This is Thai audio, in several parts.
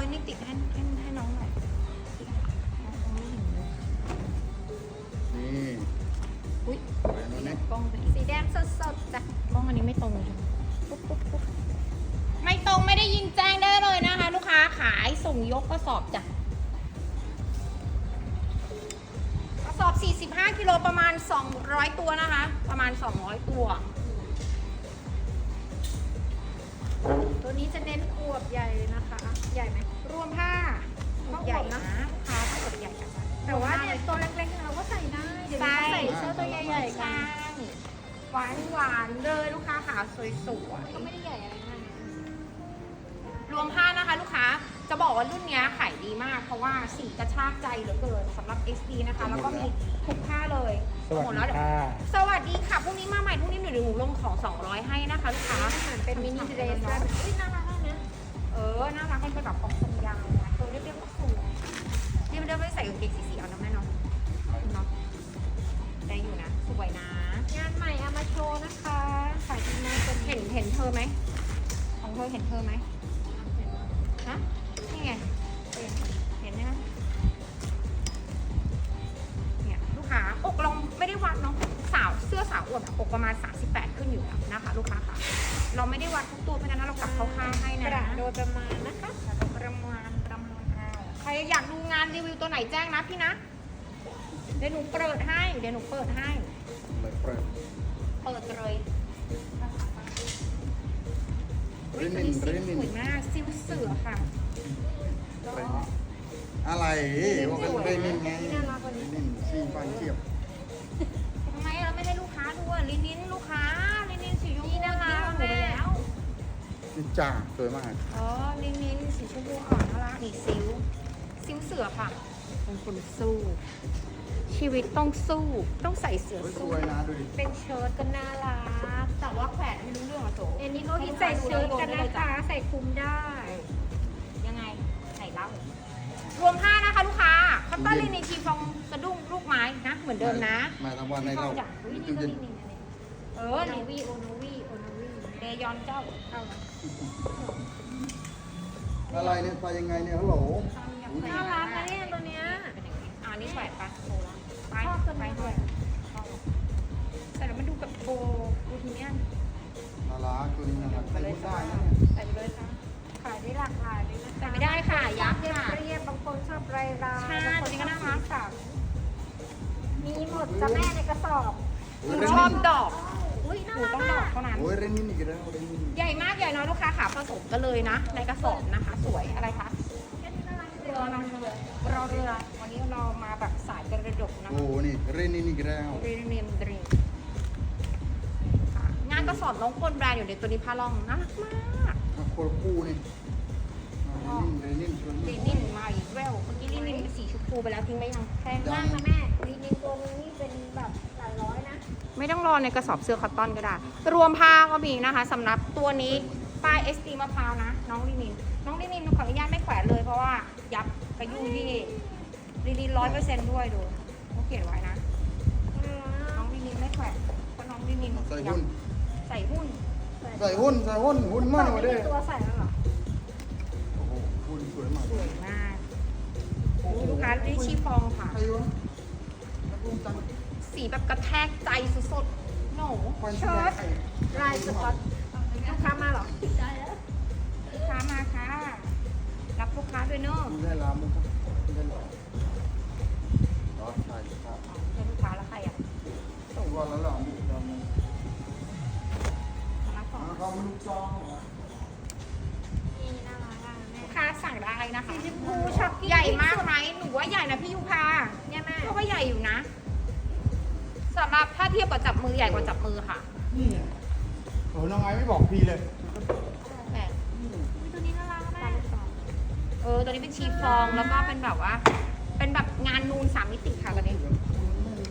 องเอาเอาเอานี่ติดให้ให้ให้น้องหน่อยนี่อุ้ยไปโน่นนี่กล้องตัวเองสีแดงสดๆจ้ะกล้องอันนี้ไม่ตรงเลยปุ๊บปุ๊บปุ๊บไม่ตรงไม่ได้ยินแจ้งได้เลยนะคะ ลูกค้าขายส่งยกกระสอบจ้ะกระสอบ 45กิโลประมาณ 200 ตัวนะคะ ประมาณ 200 ตัว ตัวนี้จะเน้นอวบใหญ่เลยนะคะ ใหญ่ไหมรวมผ้าก็ใหญ่อวบนะนะลูกค้าถ้าเกิดใหญ่จังแต่ว่าเนี่ยตัวเล็กๆเราก็ใส่ได้เดี๋ยวนี้เขาใส่เสื้อตัวใหญ่ๆกัใช่นหวานหวานๆเลยลูกค้าขาสวยๆก็ไม่ได้ใหญ่อะไรมากรวมผ้านะคะ ลูกค้าจะบอกว่ารุ่นเนี้ยขายดีมาก เพราะว่าสีกระชากใจเหลือเกินสำหรับ XD นะคะ แล้วก็มีทุกผ้าเลยสวัสหมดดีแล้วเดี๋ยวค่ะสวัสดีค่ะพรุ่งนี้มาใหม่พรุ่งนี้หนูเดี๋ยวหนูลงของ 200 ให้นะคะ ลูกค้าอาหารเป็นมินิเดรสแล้วอุ้ยน่ารักมากนะเออน่ารักให้เป็นแบบของทรงยาวนะตัวเรียบๆก็สวยเรียบๆไม่ใส่กางเกงสีๆเอานะแม่เนาะเนาะได้อยู่นะ สวยนะ งานใหม่เอามาโชว์นะคะขายดีมากเห็นเห็นเธอไหมของเธอเห็นเธอไหมฮะนี่ไงเห็นเห็นไหมคะเนี่ยลูกค้าอกเราไม่ได้วัดเนาะสาวเสื้อสาวอวดอะอกประมาณ 38 ขึ้นอยู่แล้วนะคะ ลูกค้าค่ะ เราไม่ได้วัดทุกตัวเพราะฉะนั้นเรากลับเข้าข้างให้กนะระโดยประมาณนะคะ ประมาณประมาณเอาใครอยากดูงานรีวิวตัวไหนแจ้งนะพี่นะ เดี๋ยวหนูเปิดให้ เดี๋ยวหนูเปิดให้เลยเปิดเปิดเลยเรนินเรนินสวยมากซิลเสือค่ะเรนินอะไรว่าเป็นเรนินไงเรนินสีฟันเทียบ นี่จ้าสวยมากอ๋อลินินสีชมพูอ่อนน่ารักนี่ซิลซิลเสือค่ะเป็นคนสู้ ชีวิตต้องสู้ต้องใส่เสือสสู้ วยนะดูดิเป็นเชิ้ตก็น่ารัก แต่ว่าแขวนไม่รู้เรื่องอะโถอันนี้เขาฮิตใส่เชิ้ตกันนะคะใส่คลุมได้ ยังไงไหนเล่ารวมผ้านะคะลูกค้าคอตตอนลินินทีฟองสะดุ้งลูกไม้นะ เหมือนเดิมนะมาทั้งวันในเราจ้ะอุ้ยนี่จุ่มก็เย็นลินินนะเนี่ยเอโออโนนี่วีโอโนวีโอโนวีเดยอนเจ้าเอาละ อะไรเนี่ยไปยังไงเนี่ยฮัลโหลน่ารักนะเนี่ยตัวเนี้ยเป็นอย่างนี้อ่านี่แขวนไปโบละไปชอบตัวไปนี้ด้วยชอบแต่แล้วมันดูแบบโบดูทีเนี้ยน่ารักตัวนี้น่ารักใส่บุญได้นะเนี่ยใส่ไปเลยจ้าขายได้หลากหลายเลยนะคะใส่ไม่ได้ค่ะยับเรียบค่ะเรียบบางคนชอบรายรายใช่บางคตัวนนี้ก็ชอน่าบรักสีสันมีหมดจ้ะแม่ในกระสอบโอ้หยนูเรชนิอบนดอกอุ้ยหน่านูรักต้องดอกอะเท่านั้นโอ้ยเรนินอีกแล้วเรนิน ผสมกันเลยนะ ในกระสอบนะคะ สวยอะไรคะเรือรอเรือรอเรือ วันนี้เรามาแบบสายกระดกนะโอ้ นี่ เรนินอีกแล้วเรนเนมดรีมงานกระสอบน้องคนแบรนด์อยู่ในตัวนี้พาลองน่ารักมากมาโคลคู่นี่เรนินเรนินลินินมาอีกแววเมื่อกี้ลินินเป็นสีชมพูไปแล้วทิ้งไปยังแพงมากนะแม่ลีนินตัวนึงนี่เป็นแบบหลายร้อยนะ ไม่ต้องรอในกระสอบเสื้อคอตตอนก็ได้ รวมผ้าก็มีนะคะสำหรับตัวนี้ ป้าย SD มะพร้าวนะ น้องลินิน น้องลินินขออนุญาตไม่แขวนเลยเพราะว่ายับกระยุ่งที่ลินินร้อยเปอร์เซ็นต์ด้วยดูเขาเขียนไว้นะ น้องลินินไม่แขวนเพราะน้องลินินใส่หุ้น ใส่หุ้น ใส่หุ้น ใส่หุ้น หุ้นมากเลยตัวใส่แล้วเหรอโอ้โหหุ้นสวยมากสวยมากลูกค้าได้ชีฟองค่ะใครวะนักลุงจังสีแบบกระแทกใจสุดๆ โหนูควันเชิ้ตลายสก๊อต ลูกค้ามาเหรอลูกค้ามาค่ะ รับลูกค้าด้วยเนอะมึงได้ลามุกมึงได้หรออ๋อใช่ครับอ๋อไม่ใช่ลูกค้าแล้วใครอะต้องรอแล้วหรอมุกดำมุกรับของเขาไม่ลูกซองเหรอนี่น่ารักอะแม่ลูกค้าสั่งได้นะคะสีชมพูช็อปปี้ใหญ่มากไหมหนูว่าใหญ่นะพี่ยูพาเนี่ยแม่ก็ว่าใหญ่อยู่นะสำหรับถ้าเทียบกับจับมือใหญ่กว่าจับมือค่ะนี่ไงโอ้น้องไอ้ไม่บอกพี่เลยแหมอุ๊ยตัวนี้น่ารักแม่เออ ตัวนี้เป็นชีฟองแล้วก็เป็นแบบว่า เป็นแบบงานนูนสามมิติค่ะตัวนี้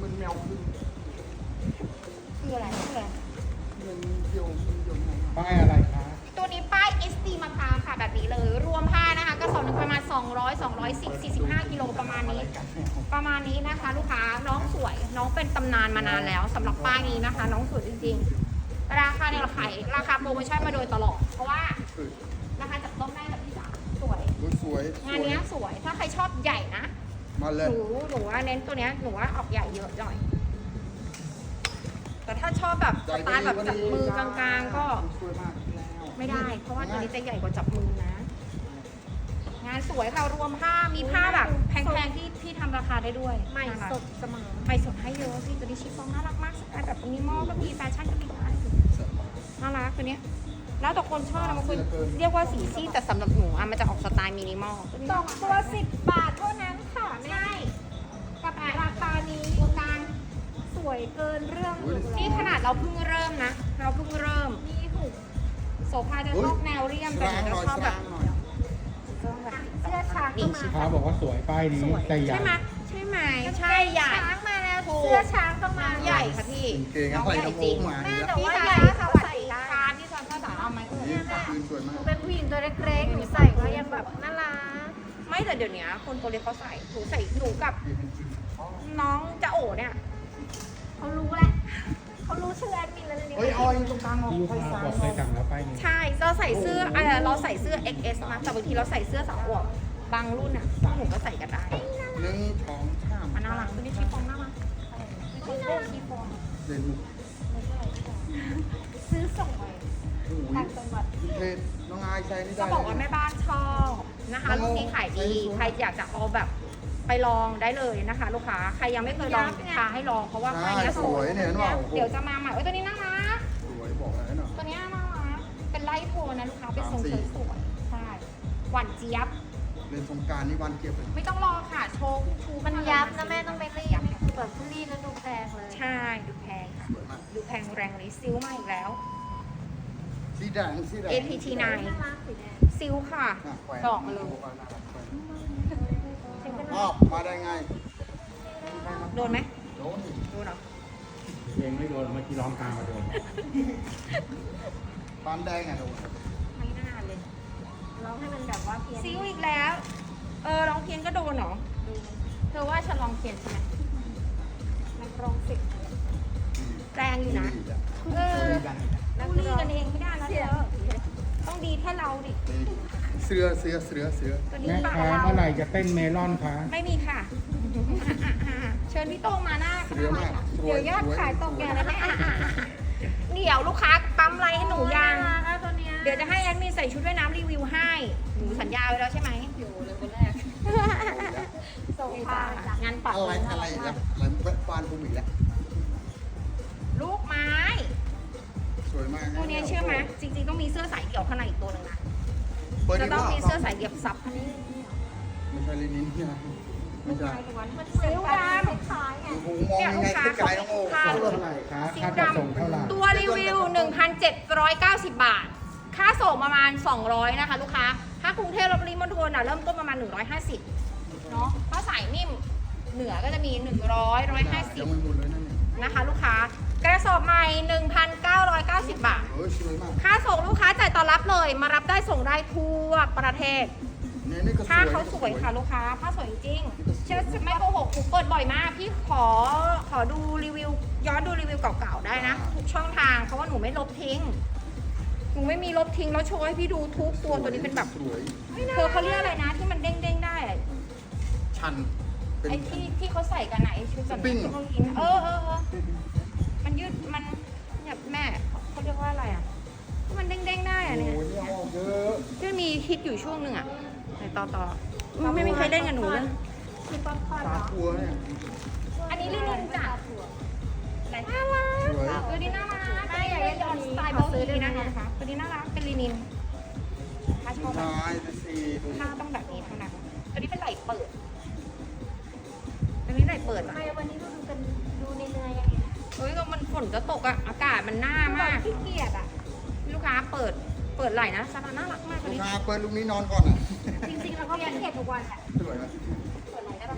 มันแมวคือคืออะไรคืออะไร มันเดียวมันเดียวไงป้ายอะไรคะตัวนี้ป้าย SD มะพร้าวค่ะแบบนี้เลย รวมผ้านะคะกระสอบหนึ่งประมาณ 200 210 45กิโลประมาณนี้ ประมาณนี้นะคะ ลูกค้าน้องสวยน้องเป็นตำนานมานานแล้วสำหรับป้ายนี้นะคะ น้องสวยจริงๆ ราคาเนี่ยเราขายราคาโปรโมชั่นมาโดยตลอด เพราะว่าคือราคาจับต้องได้แบบที่สามสวยสวยงานเนี้ยสวยถ้าใครชอบใหญ่นะมาเลหยนูหนูว่าเน้นตัวเนี้ยหนูว่าออกใหญ่เยอะหน่อย แต่ถ้าชอบแบบสไตล์แบบจับมือกลางๆก็สวยมากแล้วไม่ได้ เพราะว่าตัวนี้จะใหญ่กว่าจับมือนะ งานสวยค่ะรวมผ้ามีผ้าแบบแพงๆที่ที่ทำราคาได้ด้วยใหม่น่ารักสดเสมอใหม่สดให้เยอะพี่ตัวนี้ชิฟฟ่องน่ารักมากสไตล์แบบมินิมอลก็มีแฟชั่นก็มีได้ น่ารักตัวเนี้ย แล้วแต่คนชอบนะบางคนเรียกว่าสีซีดแต่สำหรับหนูอะมันจะออกสไตล์มินิมอลตัวนี้สองตัวสิบบาทเท่านั้นค่ะแม่ใช่กับราคานี้ตัวกลางสวยเกินเรื่องอยู่แล้วนี่ขนาดเราเพิ่งเริ่มนะ เราเพิ่งเริ่มมีหูโสภาจะชอบแนวเรียมแต่สหร้างนูหน่อยจะชอบสแบร้าบงหน่อยเสื้อช้างก็นี่มาลูกค้าบอกว่าสวยป้ายนี้สวยแต่ใหญ่ใช่ไหมใช่ไหมใช่ใหญ่ช้างมาแล้วถูกเสื้อช้างก็มาใหญ่ค่ะพี่เก่งน้องอะไรใหญ่กระโปจรริงงมาแม่เนี่ยแต่พี่ว่าจ๋าใหญ่ หมานูกเป็นผู้หญิงตัวเล็กๆหนูใส่ก็ยังแบบน่ารักไม่แต่เดี๋ยวนี้คนตัวเล็กเขาใส่หนูใส่หนูกับ น้องจะโอเนี่ยเขารู้แหละเขารู้ชื่อแอดมินแล้วเนี่ยเฮ้ยเอาไอ้ตรงกลางออกที่ลูกให้ค้าซ้ายบอกหน่ให้อยสั่งแล้วป้ายนี้ใช่เราใส่เสื้อเออเราใส่เสื้อ XS มาแต่บางทีเราใส่เสื้อสาวอวบบางรุ่นอะพวกหนูก็ใส่กันได้หนึ่งสองสามมันน่ารักตัวนี้ชีฟองน่ารักชีฟองชีฟองเด่นซื้อส่งไป โอ้ต่ายงจังหวัดเทศน้องอายใช้นี่ก็ได้บอกว่าแม่บ้านชอบนะคะลูกนี้ขายดี ใครอยากจะเอาแบบไปลองได้เลยนะคะ ลูกค้า ใครยังไม่เคยลองพาให้ลองเพราะว่าใช่ป้ายเนี้ยสวยเนี่ยเห็นเปล่าเดี๋ยวจะมาใหม่เอ้ยตัวนี้น่ารักสวยบอกเลยเนาะตัวเนี้ยน่ารักเป็นไล่โทนนะลูกค้าเป็นทรงสามสี่สวยๆใช่หวานเจี๊ยบเล่นสงกรารนี่วันเก็บเลยไม่ต้องรอค่ะโชว์คูมันยับนะแม่ต้องไปรีบนี่คือแบบรีบแล้วดูแพงเลย ใช่ดูแพงค่ะสวยมากดูแพงแรงเลยซิลมาอีกแล้ว สีแดงสีแดง APT 9น่ารักสีแดงซิลค่ะอะแขวนดอกมาเลยอ้าวมาได้ไงโดนไหมโดนดิโดนเหรอเองไม่โดนเมื่อกี้ร้องกลางมาโดนปานแดงอะโดนไม่น่าเลยร้องให้มันแบบว่าเพี้ยนซิลอีกแล้ว เออลองเพียนก็โดนเหรอเธอว่าฉันลองเพียนใช่ไหมนักร้องสิบแรงอยู่นะ เออดังบูลลี่กันเองไม่ได้นะเธอต้อง ดีแค่เราดิ เสือเสือเสือเสือตัวนี้แม่ปากค้าเราเมื่อไหร่จะเต้นเมลอนคะไม่มีค่ะเชิญพี่โต้งมาหน้าเสือมากสวเดี๋ยยวยอดสวขายตกสวแกแล้วแม่เดี๋ยวลูกค้าปั๊มอะไรให้หนูยังน่ารักอะตัวเนี้ยเดี๋ยวจะให้แอดมินใส่ชุดว่ายน้ำรีวิวให้หนูสัญญาไว้แล้วใช่ไหมอยู่เลยคนแรกส่งพาจ้ะงานปักอะไรอะไรอีกแล้วอะไรแวะปานผมอีกแล้ว วยมากตัวเนี้ยเชื่อไหมจริงๆต้องมีเสื้อสายเดี่ยวข้างในอีกตัวหนึงนะเปิดจะดีกต้องว่ามีเสื้อสายเดี่ยวซับข้างในไม่ใช่ลินินใช่ไหมไม่ใช่มันซิลดำคล้ายๆไงโอ้โหมองยังไงขึ้นไกลน้องโอ้ค่ะ เท่าไหร่คะค่าจัดส่งเท่าไหร่ตัวรีวิว 1,790 บาท ค่าส่งประมาณ 200 นะคะ ลูกค้า ถ้ากรุงเทพและปริมณฑลอะเริ่มต้นประมาณ 150 เนาะถ้าสายนิ่มเหนือก็จะมี 100ยังไม่150หมดเลยนั่นเนี่ยนะคะ ลูกค้า กระสอบใหม่ 1,990 บาทเออสวยมากค่าส่งลูกค้าจ่ายต่อรับเลย มารับได้ส่งได้ทั่วประเทศ เนี่ยนี่ก็สวยผ้าเขาสวยค่ะลูกค้าผ้าสวยจริงเชื่อไม่โกหกหนูเปิดบ่อยมาก พี่ขอขอดูรีวิว ย้อนดูรีวิวเก่าๆได้นะ ทุกช่องทางเพราะว่าหนูไม่ลบทิ้ง หนูไม่มีลบทิ้งแล้วโชว์ให้พี่ดูทุกตัวตัวนี้เป็นแบบสวยเธอเขาเรียกอะไรนะ ที่มันเด้งๆได้อะชันเป็น ไอ้ที่ที่เขาใส่กันไหนะไอ้ชุดแบบสปริงที่เขายิงเออเออเออมัน ยืดมันเนี่ยแม่เขาเรียกว่าอะไรอะที่มันเด้งๆได้อะเนี่ยโอ้ยเนี่ยออกเยอะที่มีฮิตอยู่ช่วงหนึ่งอะไหนต่อต่อไม่มีใครเล่นกับหนูเลยคือป๊อปคอร์นตาเหรอทัวเนี่ยอันนี้ลินินจ้ะอะไรน่ารักสวยตัวนี้น่ารักตัวนี้เป็นยอนสไตล์เบาหลีนะคะตัวนี้น่ารักเป็นลินินถ้าชสุอดบแบบท้ายจะสี่ดูผ้าต้องแบบนี้เท่านั้นตัวนี้เป็นไหล่เปิดตัวนี้ไหล่เปิดทำอะไมวันนี้ดูดูเป็นดูในเนยๆอย่าง เงี้ยเฮ้ยก็มันฝนจะตกอะอากาศมันหน้าคือแบมาบกขี้เกียจอะ ลูกค้าเปิด เปิดไหล่นะซาร่าน่ารักมากตัวลูกนี้ ค้าเปิดลูกนี้นอนก่อนอะ จริงๆเราก็ไม่เก็บทุกวันแหละสวยไหมเปิดไหล่ได้ปะ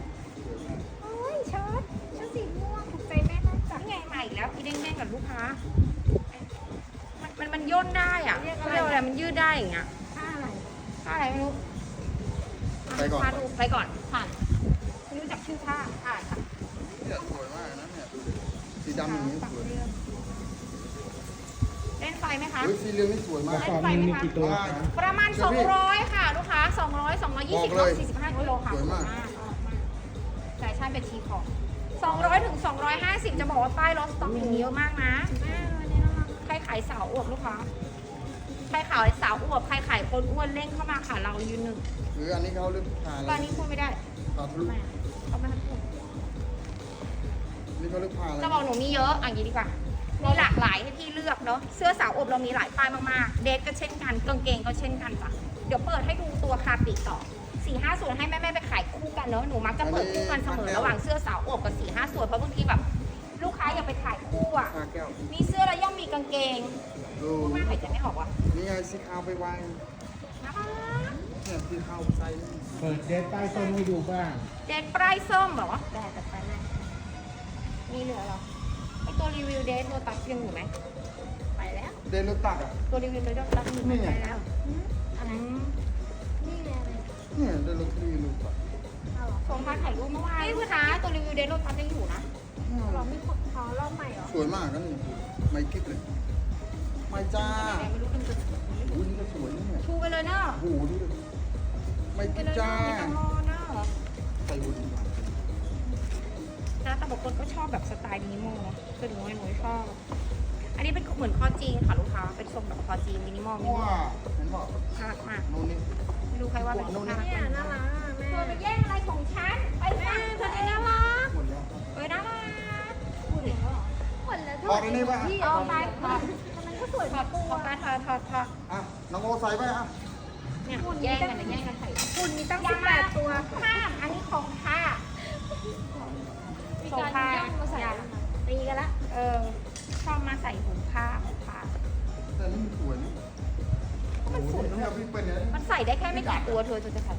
โอ้ยเชิ้ตชุดสีม่วงถูกใจแม่มากจ้ะนี่ไงใหม่แล้วพี่เด้งๆกับลูกค้า มันมันมันย่นได้อะเขาเรียกว่าอะไร มันยืดได้อย่างเงี้ยผ้าอะไรผ้าอะไรไม่รู้ไปก่อน ผ้าดูไปก่อนผ่านไม่รู้จักชื่อผ้าอ่านค่ะเนี่ยสวยมากนะเนี่ยดูดิ สีดำอย่างนี้สวยเล่นไฟไหมคะเฮ้ยสีเหลืองนี่สวยกมาระก สอบหนึงมีกี่ตัวคะประมาณ เดี๋ยวพี่200 ค่ะ ลูกค้า 200 220บอกเลย45กิโลค่ะสวยมากใช่ใช่เป็นทีของ 200 ถึง 250 จะบอกว่าป้ายรถสต็อกอย่างนี้เยอะมากนะแม่วันนี้น่ารักใครขายสาวอวบลูกค้า ใครขายสาวอวบ ใครขายคนอ้วนเร่งเข้ามาค่ะ เรายืนหนึ่งหรืออันนี้เขาเริ่มผ่าตแล้อวนนี้พูดไม่ได้ผ่าทะลุทำไม นี่เขาเริ่มผ่าแล้วจะบอกหนูมีเยอะอะอย่างนี้ดีกว่า มีหลากหลายให้พี่เลือกเนาะ เสื้อสาวอบเรามีหลายป้ายมากๆ เดทก็เช่นกัน กางเกงก็เช่นกันจ้ะ เดี๋ยวเปิดให้ดูตัวคาปีกต่อสี่ห้าส่วนให้แม่ๆไปขายคู่กันเนาะ หนูมักจะเปิดคู่กันเสมอระหว่างเสื้อสาวอบกับสี่ห้าส่วนเพราะบางทีแบบลูกค้าอยากไปขายคู่อะผ่าแก้วมีเสื้อแล้วย่อมมีกางเกงดูพูดมากหายใจไม่ออกว่ะนี่ไงสีขาวไปวางน่ารักเนี่ยสีขาวใส่นี่เปิดเดทใต้ส้มให้ดูบ้าง เดทปลายส้มแบบว่าแต่แต่ไปแม่ มีเหลือเหรอไอตัวรีวิวเดทตัวตัดยังอยู่ไหมไปแล้ว เดนรถตักอะ ตัวรีวิวเดทตัวตัดอยู่นี่ไหมไง ไปแล้วอืมอันนั้นนี่ไงอะไรเนี่ยเดนรถรีวิวตักเอาเหรอส่งพาถ่ายรูปเมื่อวานลูกค้าตัวรีวิวเดทรถตัดยังอยู่นะเราไม่คนเขาเล่าใหม่เหรอสวยมากนะนี่ไม่กิ๊กเลย ไม่จ้าแต่ไม่รู้เป็นจุดโอ้ยนี่ก็สวยนะเนี่ยชูไปเลยเนาะโอ้โหดูดิไม่ไปกิ๊กเลยจ้าเนาะไม่ต้องรอเนาะใส่บุญ นะแต่บางคนก็ชอบแบบสไตล์มินิมอลเนาะคือหนูหนูชอบ อันนี้เป็นเหมือนคอจีนค่ะลูกค้าเป็นทรงแบบคอจีนมินิมอลเพมิราะนิมอว่าลเห็นบอกน่ารักมากโน่นนี่ไม่รู้ใครว่าเป็นน่ารักเนี่ยน่ารักอะแม่เธอไปแย่งอะไรของฉันไปฟังเธอน่ารักหมดแล้วเออน่ารักพูดถึงแล้วเหรอหมดแล้วถอดอันนี้ป่ะพี่เอาไปถอดมันก็สวยถอดตัวถอดถอดถอดถอดอะน้องโอใส่ไปอะเนี่ยแย่งกันนะแย่งกันใส่คุณมีตั้งอย่าสิบแปมาดตัวข้ามอันนี้ของข้ามีการย่องมาใส่ตีกันละ เออ ชอบมาใส่ถุงผ้าของผ้าแต่นี่มันสวยนี่โอ้โหนี่เอาพี่เปิ้ลเนี่ยมันใส่ได้แค่ไม่กี่ตัวเธอเธอจะใส่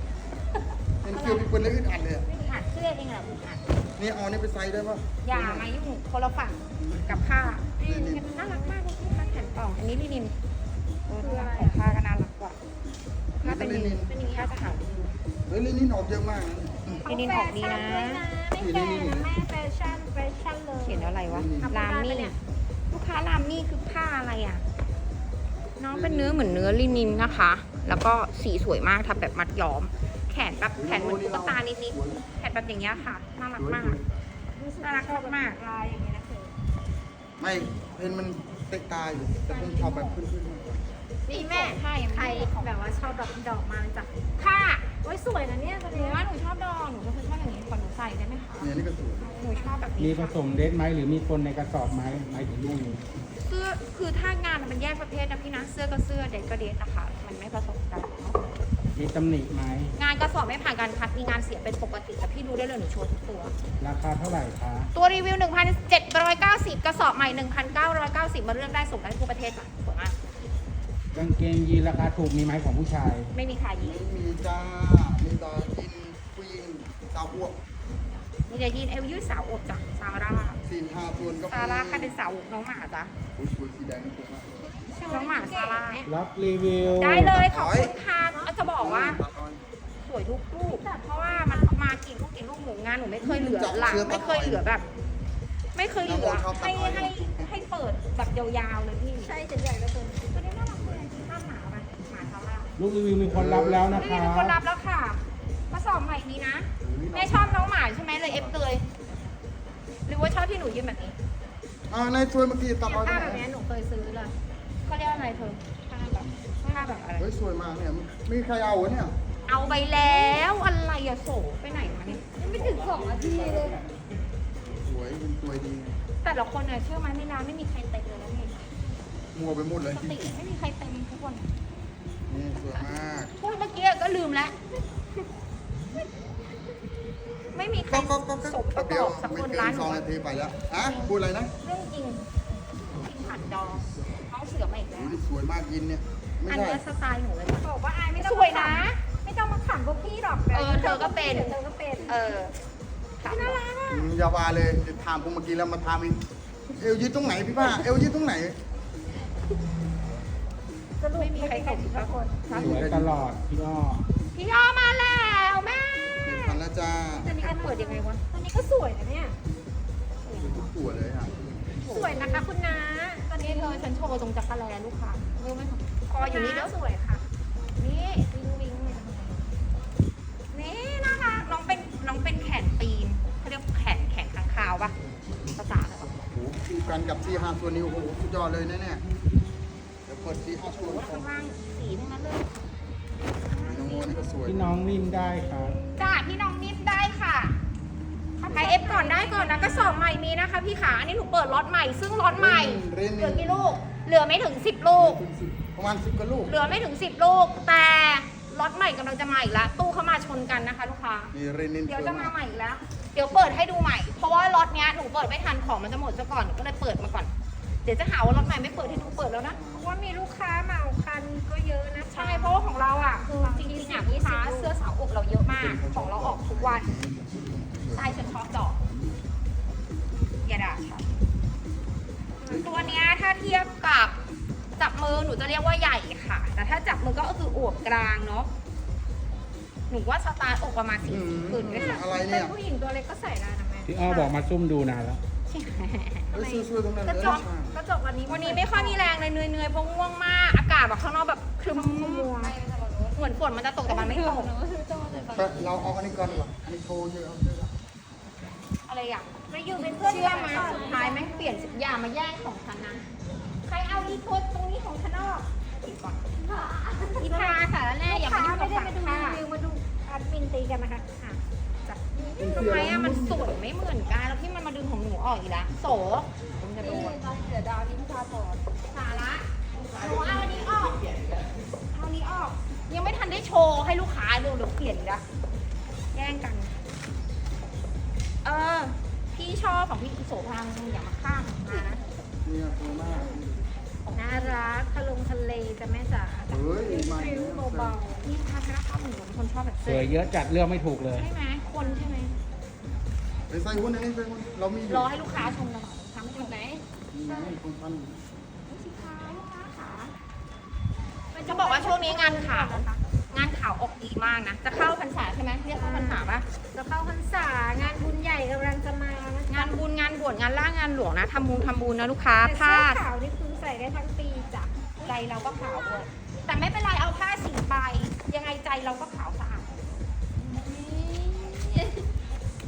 เป็นเกียวพี่เปิ้ลเลยอึดอัดเลยอะไม่อ่านเสื้อเองเหรอมึงอ่านนี่เอานี่ไปใส่ได้ป่ะอย่ามายุ่งคนละฝั่งกับผ้าลินินน่ารักมากเลยที่ผ้าแขนกล่องอันนี้ลินินเออน่ารักของผ้าก็น่ารักกว่าผ้าเป็นลินินเป็นอย่างนี้ผ้าจะหางเฮ้ยลินินออกเยอะมากนะลินินออกดีนะ ไม่แก่นะแม่แฟชั่นแฟชั่นเลยเขียนอะไรวะทำรามได้มี่ปะเนี่ยลูกค้ารามมี่คือผ้าอะไรอะ น้องเป็นเนื้อเหมือนเนื้อลินินนะคะ แล้วก็สีสวยมากทำแบบมัดย้อม แขนแบบแขนเหมือนตุ๊กตานิดๆแขนแบบอย่างเงี้ยค่ะ น่ารักมาก น่ารักมากลายอย่างเงี้ยนะเธอไม่เพนมันเตะตาอยู่แต่ผมชอบแบบขึ้นๆมากกว่านี่แม่ใช่ใครแบบว่าชอบแบบดอกมาจากค่ะ โอ้ยสวยนะเนี่ยตัวหนูเนี้ยว่าหนูชอบดอกหนูเป็นคนชอบอย่างนี้ขอหนูใส่ได้ไหมคะเนี่ยนี่ก็สวยหนูชอบแบบมีนี้ผสมเดทไหมหรือมีคนในกระสอบไหมหมายถึงลูกนี้เสื้อคือถ้างานมันแยกประเภทนะพี่นะเสื้อก็เสื้อเด็กก็เด็กนะคะมันไม่ผสมกันเนอะมีตำหนิไหมงานกระสอบไม่ผ่านการคัดมีงานเสียเป็นปกติแต่พี่ดูได้เลยหนูโชว์ทุกตัว ราคาเท่าไหร่คะตัวรีวิว 1,790 กระสอบใหม่ 1,990 มาเลือกได้ส่งได้ทั่วประเทศจ้ะสวยมา กกางเกงยีนราคาถูกมีไหมของผู้ชาย ไม่มีขายยีนไม่มีจ้ามีตากินผู้หญิงสาวอ้วกมีแต่ยีนเอวยืดสาวอบจ้ะซาร่าสี่ห้าส่วนก็ซาร่าใครเป็นสาวอบน้องหมาจ้ะอุ้ยสวยสีแดงนี่สวยมากน้องหมาซาร่ารับรีวิว ได้เลยขอบคุณค่ะจะบอกว่าตัดอ้อยสวยทุกลูกเพราะว่ามันมากี่ลูกกี่ลูกหนูงานหนูไม่เคยเหลือหลังไม่เคยเหลือแบบ ไม่เคยเหลือให้ให้ให้เปิดแบบยาวๆเลยพี่ ใช่จะใหญ่ก็ตัวนี้ตัวนี้น่ารักเลยข้ามหมาไปหมาซาร่า ลูกรีวิวมีคนรับแล้วนะนี่คะมีคนรับแล้วค่ะกระสอบใหม่นี้นะ แม่ชอบน้องหมาใช่ไหมเลยเอฟเลยหรือว่าชอบที่หนูยืนแบบนี้อ่าในส่วนเมื่อกี้ตัดอ้อยผ้าได้แบบไหมนี้หนูเคยซื้อเลยเขาเรียกว่าอะไรเธอผ้าแบบผ้าแบบอะไร เฮ้ยสวยมากเนี่ยมีใครเอาวะเนี่ยเอาไปแล้วอะไรอะโสไปไหนมาเนี่ยยังไม่ถึงสองนาทีเลย สวยมันสวยดีแต่ละคนเนี่ยเชื่อไหมในร้านไม่มีใครเต็มเลยนะพี่มัวไปหมดเลยปกติไม่มีใครเต็มทุกคน นี่สวยมากพูดเมื่อกี้ก็ลืมแล้ว ไม่มีใครก็ก็ก็สมประกเดี๋ยวอบสักไม่คนเกิร้านนหสนูองนาทีไปแล้วอะพูดอะไรนะเรื่องจริงผ่านดองเขาเสือมาอีกแล้วโอ้ยสวยมากยินเนี่ย ไม่อันใช่เนี้ยสไตล์หนูเลยนะบอกว่าอายไม่ต้องสวยนะไม่ต้องมาขันพวกพี่หรอกเออเธอก็เป็น เธอก็เป็นเออค่ะน่ารักอะอืมอยาวาเลยเดี๋ยวถามผมเมื่อกี้แล้วมาถามอีกเอวยืดตรงไหนพี่ป้าเอวยืดตรงไหน สรุปไม่มีใครส่งทุกคนสวยตลอดพี่อ้อพี่อ้อมาแล้วแม่เห็นพันแล้วจ้าอันนี้เปิดยังไงวะตอนนี้ก็สวยนะเนี่ยทุกตัวเลยอะสวยนะคะคุณน้าตอนนี่นี้เธอฉันโชว์ตรงจักรแลลูกค้ารู้ไหมคะคออยู่นี่เด้อสวยค่ะ นี่วิงวิงเลยนี่นะคะน้องเป็นน้องเป็นแขนปีนเขาเรียกแขนแขนข้างคาวปะภาษาอะไรวะโอ้โหคู่กันกับซีฮาตัวนิ้วโอ้โหสุดยอดเลยนะเนี่ย เดี๋ยวเปิดซีฮาตัวว่าก่อข้านงล่างสีทั้งนั้นเลยน้องโมนี่ก็สวยพี่น้องนิ่มได้ครับจ้าพี่น้องนิ่มได้ค่ะใครเอฟก่อนได้ก่อนนะก็สอบใหม่มีนะคะ พี่ขาอันนี้หนูเปิดล็อตใหม่ซึ่งล็อตใหม่เรนเหนี่ลือกี่ลูก เหลือไม่ถึง 10 ลูก ประมาณสิบกว่าลูก เหลือไม่ถึง 10 ลูก แต่ล็อตใหม่กำลังจะมาอีกแล้ว ตู้เข้ามาชนกันนะคะลูกค้านี่เรนนินเดี๋ยวสวยจะมามากใหม่อีกแล้ว เดี๋ยวเปิดให้ดูใหม่ เพราะว่าล็อตเนี้ยหนูเปิดไม่ทันของมันจะหมดซะก่อนหนูก็เลยเปิดมาก่อน เดี๋ยวจะหาว่าล็อตใหม่ไม่เปิดให้ดูเปิดแล้วนะ เพราะว่ามีลูกค้าเหมาคันก็เยอะนะคะใช่เพราะว่าของเราอะคือจริงๆอะลูกค้าเสื้อสาวอกเราเยอะมาก ของเราออกทุกวันใช่ฉันชอบดอกอย่าด่าฉันตัวเนี้ยถ้าเทียบกับจับมือหนูจะเรียกว่าใหญ่ค่ะ แต่ถ้าจับมือก็คืออวบกลางเนาะหนูว่าสตาร์ทอกประมาณสี่อืมคืนด้วยค่ะอะไรเป็เนี่นยผู้หญิงตัวเล็กก็ใส่ได้นะแม่พี่อ้อบอกมาซุ่มดูนานแล้ว เอ้ยสวยๆตรงนั้นกระเลยจกกระจกวันนี้วันนี้ไม่ค่อยมีแรงเลยเหนื่อยๆเพราะง่วงมาก อากาศแบบข้างนอกแบบครึ้มเหมือนฝนมันจะตกแต่มันไม่ตกแต่เราเอาอันนี้ก่อนดีกว่าอันนี้โชว์เยอะเอาเยอะ อะไรอย่างมาอยู่เป็นเพื่อนเชื่อกันไหมก่อนสุดท้ายแม่งเปลี่ยนสิอย่ามาแย่งของฉันนะ ใครเอาอีโคตตรงนี้ของฉันออกอีกก่อนอีพาสารแน่อย่ามายุ่งไม่กับได้ฝัมางดูรีค่ะวิวมาดูแอดมินตีกันนะคะอะจัด ทำไมอะมันสวยไม่เหมือนกันแล้วที่มันมาดึงของหนูออกอีกแล้วโสผมจะโดนเสือดาวนี่พี่พาสอนสาระหนูเอาอันนี้ออกเอาอันนี้ออก ยังไม่ทันได้โชว์ให้ลูกค้าดูเดี๋ยวเปลี่ยนอีกแล้วแย่งกัน เออ พี่ชอบของพี่โสภางอย่ามาข้ามมานะเนี่ยสวยมาก น่ารักทะลงทะเลจะแม่จ๋าเฮ้ยใหม่ฟิวเบานี่ทาธนาคารหนูเป็นคนชอบแบบสวยเยอะจัดเลือกไม่ถูกเลย ใช่ไหมคนใช่ไหมไปใส่หุ้นอันนี้ใส่หุ้นเรามีอยู่รอให้ลูกค้าชมเราหน่อยทำให้ชมไหนนี่ไงคุณพันสิคะลูกค้าขาจะบอกว่าช่วงนี้งานขาวงานขาวออกดีมากนะ จะเข้าพรรษาใช่ไหมเรียกเข้าพรรษาปะๆจะเข้าพรรษางานบุญใหญ่กำลังจะมานะงานบุญงานบวชงานล่างงานหลวงนะทำบุญทำบุญนะลูกค้าแต่ผ้าเสื้อขาวนี่คือใส่ได้ทั้งปีจ้ะใจเราก็ขาวด้วยแต่ไม่เป็นไรเอาผ้าสีไป ยังไงใจเราก็ขาวสะอาด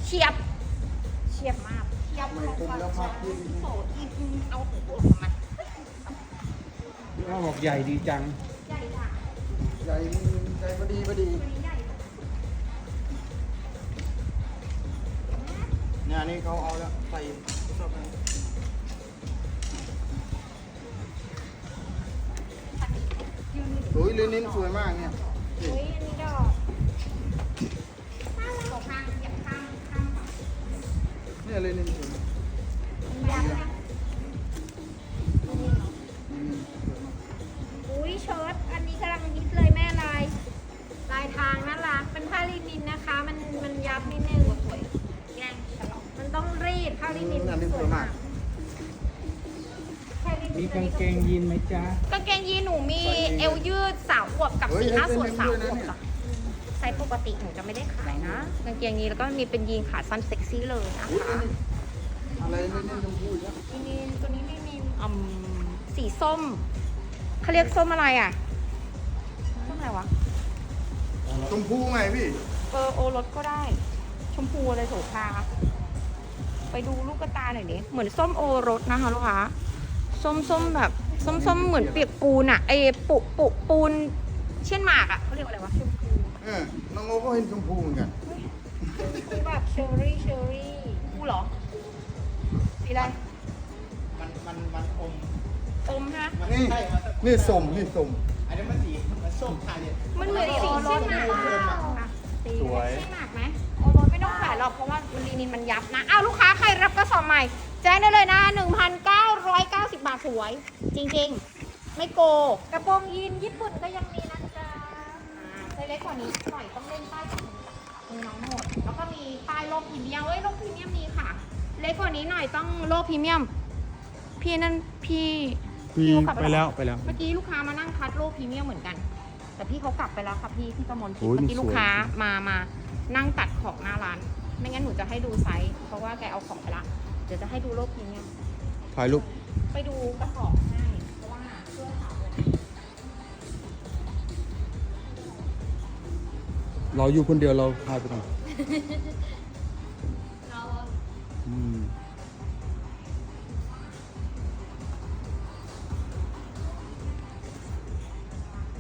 เฉียบเฉียบมากเฉียบไม่คุ้มแล้วพักที่โสดอีกเอาหัวของมันพี่อ้อบอกใหญ่ดีจัง ใหญ่ค่ะใหญ่ใจพอดีพอดีตัวนี้ใหญ่เนี่ยอันนี้เขาเอาแล้วใส่ชอบไหม โอ้ยเรนนินสวยมากเนี่ยนี่อุ้ยอันนี้ดอกสองข้างอย่าข้างข้างฝั่งเนี่ยเรนนินสวยมากยับนะนี่สวยมากอุ้ยเชิ้ตอันนี้กำลังฮิตเลยแม่ลาย ลายทางน่ารักเป็นผ้าลินินนะคะ มันมันยับนิดนึงสวยแย่งฉลองมันต้องรีดผ้าลินินอันนี้สวยมากผ้าลินิน มีกางเกงยีนไหมจ๊ะ กางเกงยีนหนูมีเอวยืดสาวอวบกับเฮ้ยสี่ห้าให้ส่วนเส้นสาวด้วยอนะวบเนี่ยจ้ะไซส์ปกติหนูจะไม่ได้ขายนะ กางเกงยีนแล้วก็มีเป็นยีนขาสั้นเซ็กซี่เลยนะอุ๊ยคะอะไรเรนนินชมพูเนี่ยลินินตัวนี้ลินินอืมสีส้มเขาเรียกส้มอะไรอะส้มอะไรวะ ชมพูไงพี่ เออโอรสก็ได้ ชมพูอะไรโสภาไปดูลูกกระตาหน่อยดิเหมือนส้มโอรสนะคะลูกค้า ส้มส้มแบบส้มส้มเหมือนเปียกปูนอะไอ้ปุปุปูนเช่นหมากอะเขาเรียกว่าอะไรวะชมพูเออน้องโอก็เห็นชมพูเหมือนกันคือแบบเชอรี่เชอรี่กูเหรอสีอะไรมันมันมันอมอมฮะมันนี่ใช่มันนี่สมนี่สมอันนี้มันสีมันส้มทาเนี่ยมันเหมือนสีเช่นหมากอะสวยใช่หมากไหมโอรสไม่ต้องขายหรอกเพราะว่าลีนินมันยับนะอ้าวลูกค้าใครรับกระสอบใหม่ แจ้งได้เลยนะ 1,990 บาทสวย จริงไม่โก กระโปรงยีนญี่ปุ่นก็ยังมีนะจ๊ะอ่าไซส์เล็กกว่านี้หน่อยต้องเล่นป้ายกับมือน้องหมด แล้วก็มีป้ายโลพรีเมียมเอ้ยโลพรีเมียมมีค่ะ เล็กกว่านี้หน่อยต้องโลพรีเมียม พี่นั่นพี่พี่เขากลับไปแล้วไปแล้ว เมื่อกี้ลูกค้ามานั่งคัดโลพรีเมียมเหมือนกัน แต่พี่เขากลับไปแล้วค่ะพี่พี่กมลทิพโอ้ยย์เมื่อกี้ดูสวย ลูกค้ามามานั่งตัดของหน้าร้าน ไม่งั้นหนูจะให้ดูไซส์เพราะว่าแกเอาของไปละ เดี๋ยวจะให้ดูโลพรีเมียมถ่ายรูปไปดูกระสอบให้ เพราะว่าเสื้อขาวเลยเราอยู่คนเดียวเราพายไปก่อนเราอืม